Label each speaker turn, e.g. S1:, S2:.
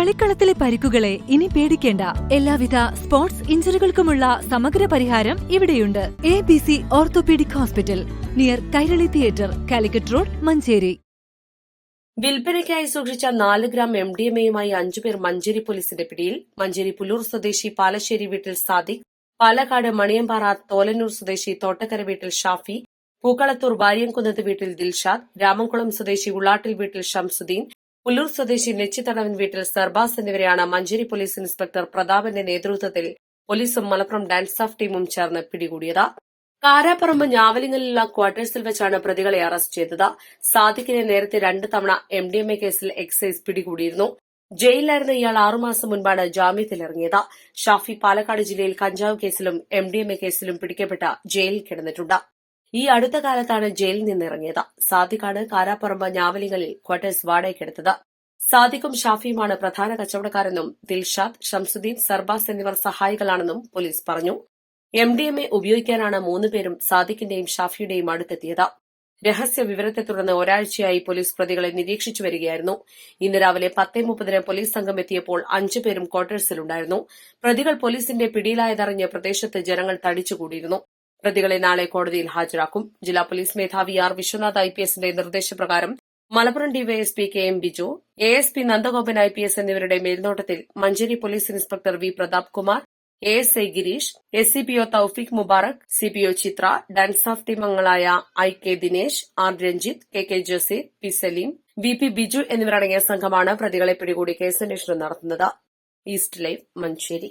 S1: കളിക്കളത്തിലെ പരിക്കുകളെ ഇനി പേടിക്കേണ്ട. എല്ലാവിധ സ്പോർട്സ് ഇഞ്ചുറികൾക്കുമുള്ള സമഗ്ര പരിഹാരം ഇവിടെയുണ്ട്. A B C orthopaedic hospital near Kairali theatre Calicut road Manjeri.
S2: വിൽപ്പനയ്ക്കായി സൂക്ഷിച്ച നാല് ഗ്രാം എം ഡി എം എയുമായി അഞ്ചുപേർ മഞ്ചേരി പോലീസിന്റെ പിടിയിൽ. മഞ്ചേരി പുല്ലൂർ സ്വദേശി പാലശ്ശേരി വീട്ടിൽ സാദിഖ് പാലക്കാട് മണിയമ്പാറ തോലന്നൂർ സ്വദേശി തോട്ടക്കര വീട്ടിൽ ഷാഫി പൂക്കളത്തൂർ വാര്യംകുന്നത്ത് വീട്ടിൽ ദിൽഷാദ് രാമംകുളം സ്വദേശി ഉള്ളാട്ടിൽ വീട്ടിൽ ഷംസുദ്ദീൻ പുല്ലൂർ സ്വദേശി നെച്ചിത്തടവൻ വീട്ടിൽ സർബാസ് എന്നിവരെയാണ് മഞ്ചേരി പോലീസ് ഇൻസ്പെക്ടർ പ്രതാപന്റെ നേതൃത്വത്തിൽ പോലീസും മലപ്പുറം ഡാൻസ് ഓഫ് ടീമും ചേർന്ന് പിടികൂടിയത്. കാരാപ്പറമ്പ് ഞാവലിങ്ങലിലുള്ള ക്വാർട്ടേഴ്സിൽ വെച്ചാണ് പ്രതികളെ അറസ്റ്റ് ചെയ്തത്. സാദിഖിനെ നേരത്തെ രണ്ട് തവണ എം ഡി എം എ കേസിൽ എക്സൈസ് പിടികൂടിയിരുന്നു. ജയിലിലായിരുന്ന ഇയാൾ ആറുമാസം മുൻപാണ് ജാമ്യത്തിലിറങ്ങിയത്. ഷാഫി പാലക്കാട് ജില്ലയിൽ കഞ്ചാവ് കേസിലും എം ഡി എം എ കേസിലും പിടിക്കപ്പെട്ട ജയിലിൽ കിടന്നിട്ടുണ്ട്. ഈ അടുത്ത കാലത്താണ് ജയിലിൽ നിന്നിറങ്ങിയത്. സാദിഖാണ് കാരാപ്പറമ്പ് ഞാവലികളിൽ ക്വാർട്ടേഴ്സ് വാടകയ്ക്കെടുത്തത്. സാദിഖും ഷാഫിയുമാണ് പ്രധാന കച്ചവടക്കാരെന്നും ദിൽഷാദ് ഷംസുദ്ദീൻ സർബാസ് എന്നിവർ സഹായികളാണെന്നും പോലീസ് പറഞ്ഞു. എം ഡി എം എ ഉപയോഗിക്കാനാണ് മൂന്നുപേരും സാദിഖിന്റെയും ഷാഫിയുടെയും അടുത്തെത്തിയത്. രഹസ്യ വിവരത്തെ തുടർന്ന് ഒരാഴ്ചയായി പോലീസ് പ്രതികളെ നിരീക്ഷിച്ചു വരികയായിരുന്നു. ഇന്ന് രാവിലെ പത്തേ മുപ്പതിന് പോലീസ് സംഘം എത്തിയപ്പോൾ അഞ്ചുപേരും ക്വാർട്ടേഴ്സിലുണ്ടായിരുന്നു. പ്രതികൾ പോലീസിന്റെ പിടിയിലായതറിഞ്ഞ് പ്രദേശത്ത് ജനങ്ങൾ തടിച്ചുകൂടിയിരുന്നു. പ്രതികളെ നാളെ കോടതിയിൽ ഹാജരാക്കും. ജില്ലാ പോലീസ് മേധാവി ആർ വിശ്വനാഥ് ഐ പി എസിന്റെ നിർദ്ദേശപ്രകാരം Malappuram DYSP K M Biju A S P Nandagopan I P S എന്നിവരുടെ മേൽനോട്ടത്തിൽ Manjeri police inspector V Prathap Kumar A S I Girish S C P O Thoufiq Mubarak C P O Chithra DANSAF team അംഗങ്ങളായ I K Dinesh R Ranjith K K Joseph P Saleem V P Biju എന്നിവരടങ്ങിയ സംഘമാണ് പ്രതികളെ പിടികൂടി കേസന്വേഷണം നടത്തുന്നത്. East Live Manjeri.